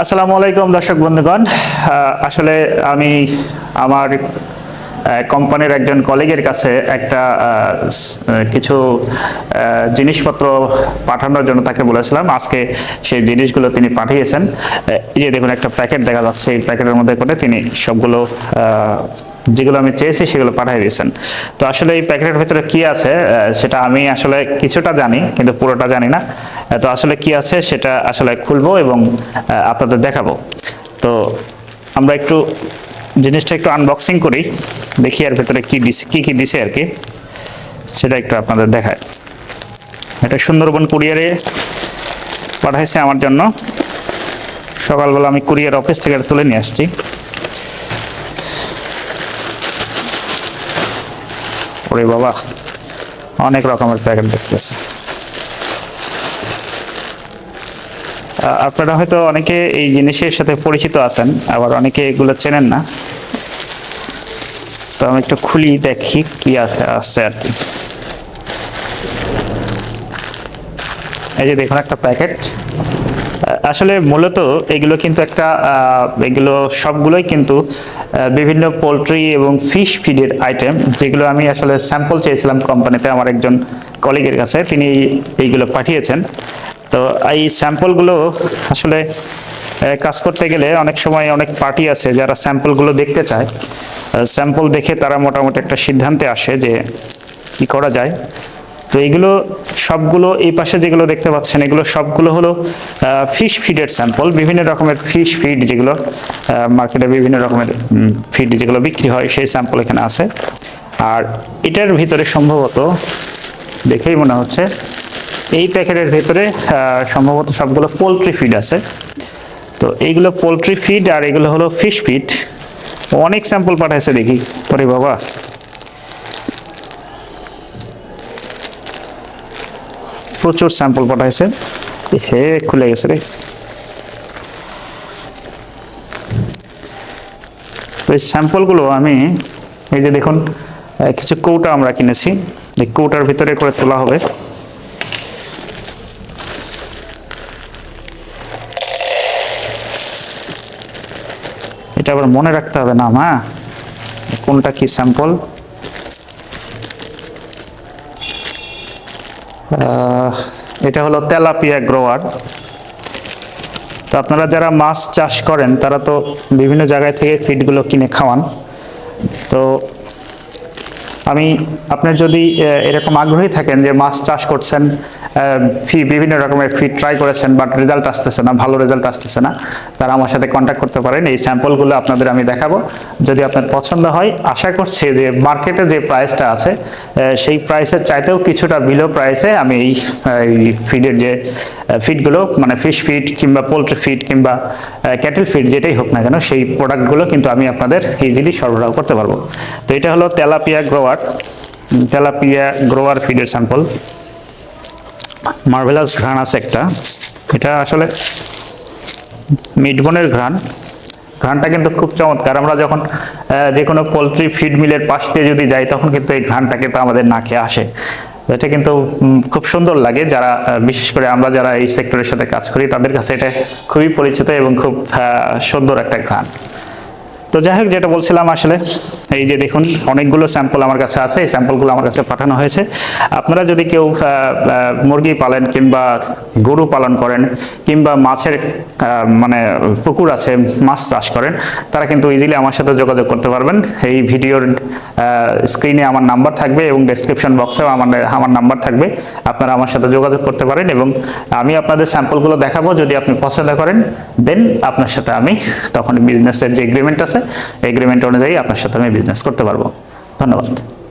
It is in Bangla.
আসসালামু আলাইকুম, দর্শক বন্ধুগণ। আসলে আমি আমার কোম্পানির একজন কলিগের কাছে একটা কিছু জিনিসপত্র পাঠানোর জন্য তাকে বলেছিলাম। আজকে সেই জিনিসগুলো তিনি পাঠিয়েছেন। এই যে দেখুন, একটা প্যাকেট দেখা যাচ্ছে। এই প্যাকেটের মধ্যে করে তিনি সবগুলো যেগুলো আমি চেয়েছি সেগুলো পাঠিয়ে দিয়েছেন। তো আসলে এই প্যাকেটের ভিতরে কি আছে সেটা আমি আসলে কিছুটা জানি, কিন্তু পুরোটা জানি না। তো আসলে কি আছে সেটা আসলে খুলবো এবং আপনাদের দেখাবো। তো আমরা একটু জিনিসটা একটু আনবক্সিং করি, দেখি এর ভিতরে কি দিছে, কি কি দিছে আর কি। সেটা একটু আপনাদের দেখায়। এটা সুন্দরবন কুরিয়ারে পাঠাইছে আমার জন্য। সকালবেলা আমি কুরিয়ার অফিস থেকে তুলে নিয়ে আসছি। ওরে বাবা, অনেক রকমের প্যাকেট দেখতেছে। আপনারা হয়তো অনেকে এই জিনিসের সাথে পরিচিত আছেন, আবার অনেকে এগুলো চেনেন না। তো আমি একটু খুলি, দেখি কি আছে আর কি। এই যে দেখুন একটা প্যাকেট আসলে মূলত এগুলো কিন্তু একটা এগুলো সবগুলোই কিন্তু বিভিন্ন পোলট্রি এবং ফিশ ফিডের আইটেম, যেগুলো আমি আসলে স্যাম্পল চেয়েছিলাম কোম্পানিতে আমার একজন কলিগের কাছে, তিনি এইগুলো পাঠিয়েছেন। তো এই স্যাম্পলগুলো আসলে কাজ করতে গেলে অনেক সময় অনেক পার্টি আছে যারা স্যাম্পলগুলো দেখতে চায়। স্যাম্পল দেখে তারা মোটামুটি একটা সিদ্ধান্তে আসে যে কি করা যায়। তো এগুলো সবগুলো এই পাশে যেগুলো দেখতে পাচ্ছেন, এগুলো সবগুলো হলো ফিশ ফিডের স্যাম্পল বিভিন্ন রকমের ফিশ ফিড যেগুলো মার্কেটে বিভিন্ন রকমের ফিড যেগুলো বিক্রি হয়, সেই স্যাম্পল এখানে আছে। আর এটার ভিতরে সম্ভবত, দেখেই মনে হচ্ছে, এই প্যাকেটের ভিতরে সম্ভবত সবগুলো পোলট্রি ফিড আছে। তো এইগুলো পোলট্রি ফিড আর এগুলো হলো ফিশ ফিড অনেক স্যাম্পল পাঠাইছে দেখি। পরে বাবা। প্রচুর স্যাম্পল পাঠাইছে হে, খুলে গেছে রে। তো এই স্যাম্পলগুলো আমি, এই যে দেখুন কিছু কৌটা আমরা কিনেছি। এই কৌটার ভিতরে করে তোলা হবে। এটা আবার মনে রাখতে হবে না, মা। কোনটা কি স্যাম্পল এটা হলো তেলাপিয়া গ্রোয়ার। তো আপনারা যারা মাছ চাষ করেন, তারা তো বিভিন্ন জায়গায় থেকে ফিডগুলো কিনে খাওয়ান। তো আমি, আপনার যদি এরকম আগ্রহী থাকেন যে মাছ চাষ করছেন ফি- বিভিন্ন রকমের ফিড ট্রাই করেছেন বাট রেজাল্ট আসতেছে না, ভালো রেজাল্ট আসতেছে না, তারা আমার সাথে কন্ট্যাক্ট করতে পারেন। এই স্যাম্পলগুলো আপনাদের আমি দেখাবো। যদি আপনার পছন্দ হয়, আশা করছি যে মার্কেটে যে প্রাইসটা আছে সেই প্রাইসের চাইতেও কিছুটা বিলো প্রাইসে আমি এই ফিডের যে ফিডগুলো মানে ফিশ ফিড কিংবা পোলট্রি ফিড কিংবা ক্যাটেল ফিড যেটাই হোক না কেন, সেই প্রোডাক্টগুলো কিন্তু আমি আপনাদের ইজিলি সরবরাহ করতে পারব। তো এটা হলো তেলাপিয়া গ্রোয়ার তেলাপিয়া গ্রোয়ার ফিডের স্যাম্পল মার্ভেলাস ঘ্রাণ আছে একটা এটা আসলে মিটবনের ঘ্রাণ। ঘ্রাণটা কিন্তু খুব চমৎকার। আমরা যখন যে কোনো পোলট্রি ফিড মিলের পাশ দিয়ে যদি যাই, তখন কিন্তু এই ঘ্রাণটা কিন্তু আমাদের নাকে আসে। এটা কিন্তু খুব সুন্দর লাগে। যারা বিশেষ করে আমরা যারা এই সেক্টরের সাথে কাজ করি, তাদের কাছে এটা খুবই পরিচিত এবং খুব সুন্দর একটা ঘ্রাণ। তো যাই হোক, যেটা বলছিলাম আসলে, এই যে দেখুন, অনেকগুলো স্যাম্পল আমার কাছে আছে, এই স্যাম্পলগুলো আমার কাছে পাঠানো হয়েছে। আপনারা যদি কেউ মুরগি পালেন কিংবা গরু পালন করেন, কিংবা মাছের মানে পুকুর আছে, মাছ চাষ করেন, তারা কিন্তু ইজিলি আমার সাথে যোগাযোগ করতে পারবেন। এই ভিডিওর স্ক্রিনে আমার নাম্বার থাকবে এবং ডেসক্রিপশন বক্সেও আমার আমার নাম্বার থাকবে। আপনারা আমার সাথে যোগাযোগ করতে পারেন এবং আমি আপনাদের স্যাম্পলগুলো দেখাবো, যদি আপনি পছন্দ করেন দেন আপনার সাথে আমি তখন বিজনেসের যে এগ্রিমেন্ট আছে এগ্রিমেন্ট অনুযায়ী আপনার সাথে আমি বিজনেস করতে পারব। ধন্যবাদ।